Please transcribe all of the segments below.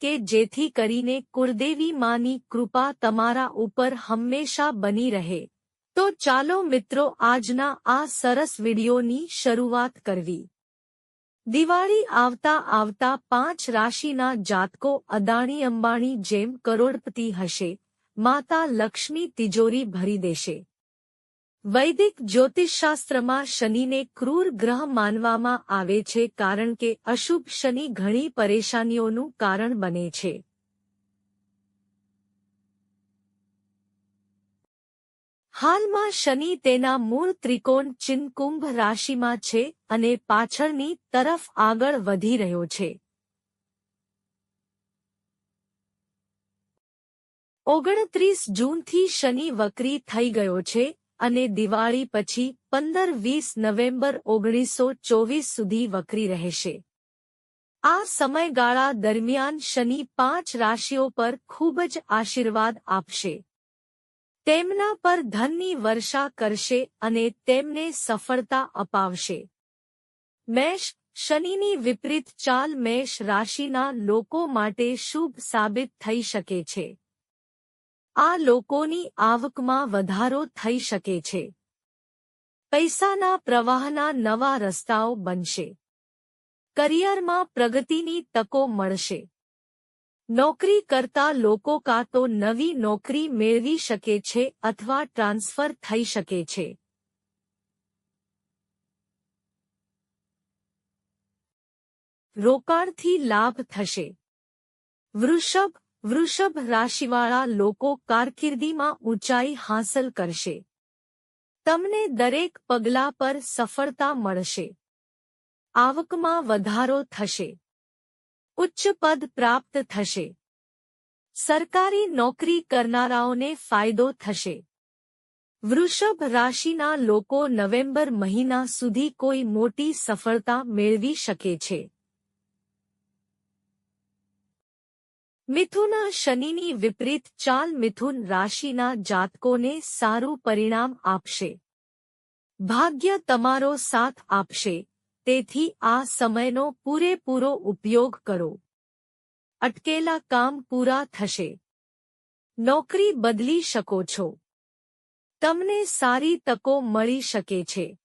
કે જેથી કરીને કુળદેવી માની કૃપા તમારા ઉપર હંમેશા બની રહે. તો ચાલો મિત્રો આજના આ સરસ વિડીયોની શરૂઆત કરવી. દિવાળી આવતા આવતા પાંચ રાશિના જાતકો અદાણી અંબાણી જેમ કરોડપતિ હશે. માતા લક્ષ્મી તિજોરી ભરી દેશે. વૈદિક જ્યોતિષશાસ્ત્રમાં શનિને ક્રૂર ગ્રહ માનવામાં આવે છે કારણ કે અશુભ શનિ ઘણી પરેશાનીઓનું કારણ બને છે. હાલમાં શનિ તેના મૂળ ત્રિકોણ ચિનકુંભ રાશિમાં છે અને પાછળની તરફ આગળ વધી રહ્યો છે. ઓગણત્રીસ જૂનથી શનિ વક્રી થઈ ગયો છે અને દિવાળી પછી પંદર વીસ નવેમ્બર ઓગણીસો ચોવીસ સુધી વકરી રહેશે. આ સમયગાળા દરમિયાન શનિ પાંચ રાશિઓ પર ખૂબ જ આશીર્વાદ આપશે. તેમના પર ધનની વર્ષા કરશે અને તેમને સફળતા અપાવશે. મેષ, શનિની વિપરીત ચાલ મેષ રાશિના લોકો માટે શુભ સાબિત થઈ શકે છે. આ લોકોની આવકમાં વધારો થઈ શકે છે. પૈસાના પ્રવાહના નવા રસ્તાઓ બનશે. કરિયરમાં પ્રગતિની તકો મળશે. નોકરી કરતા લોકો કાં તો નવી નોકરી મેળવી શકે છે અથવા ટ્રાન્સફર થઈ શકે છે. રોકાણથી લાભ થશે. વૃષભ વૃષભ રાશિવાળા લોકો કારકિર્દીમાં ઊંચાઈ હાંસલ કરશે. તમને દરેક પગલા પર સફળતા મળશે. આવકમાં વધારો થશે. ઉચ્ચ પદ પ્રાપ્ત થશે. સરકારી નોકરી કરનારાઓને ફાયદો થશે. વૃષભ રાશિના લોકો નવેમ્બર મહિના સુધી કોઈ મોટી સફળતા મેળવી શકે છે. મિથુના શનિની વિપરીત ચાલ મિથુન રાશિના જાતકોને સારું પરિણામ આપશે. ભાગ્ય તમારો સાથ આપશે. તેથી આ સમયનો પૂરેપૂરો ઉપયોગ કરો. અટકેલા કામ પૂરા થશે. નોકરી બદલી શકો છો. તમને સારી તકો મળી શકે છે.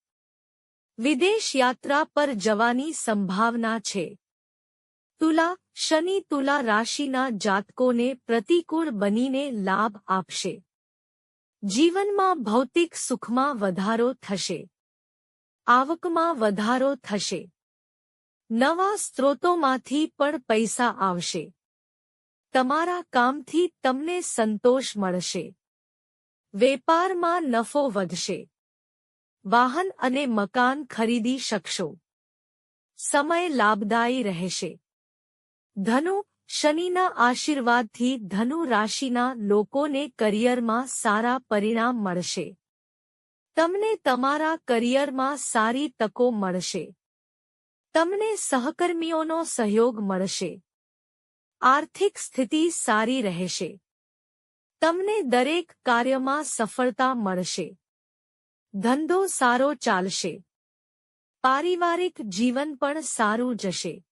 વિદેશ યાત્રા પર જવાની સંભાવના છે. તુલા શનિ તુલા રાશિના જાતકોને પ્રતિકૂળ બનીને લાભ આપશે. જીવનમાં ભૌતિક સુખમાં વધારો થશે. આવકમાં વધારો થશે. નવા સ્ત્રોતોમાંથી પણ પૈસા આવશે. તમારા કામથી તમને સંતોષ મળશે. વેપારમાં નફો વધશે. વાહન અને મકાન ખરીદી શકશો. સમય લાભદાયી રહેશે. ધનુ શનિના આશીર્વાદથી ધનુ રાશિના લોકોને કરિયરમાં સારા પરિણામ મળશે. તમને તમારા કરિયરમાં સારી તકો મળશે. તમને સહકર્મીઓનો સહયોગ મળશે. આર્થિક સ્થિતિ સારી રહેશે. તમને દરેક કાર્યમાં સફળતા મળશે. ધંધો સારો ચાલશે. પારિવારિક જીવન પણ સારું જશે.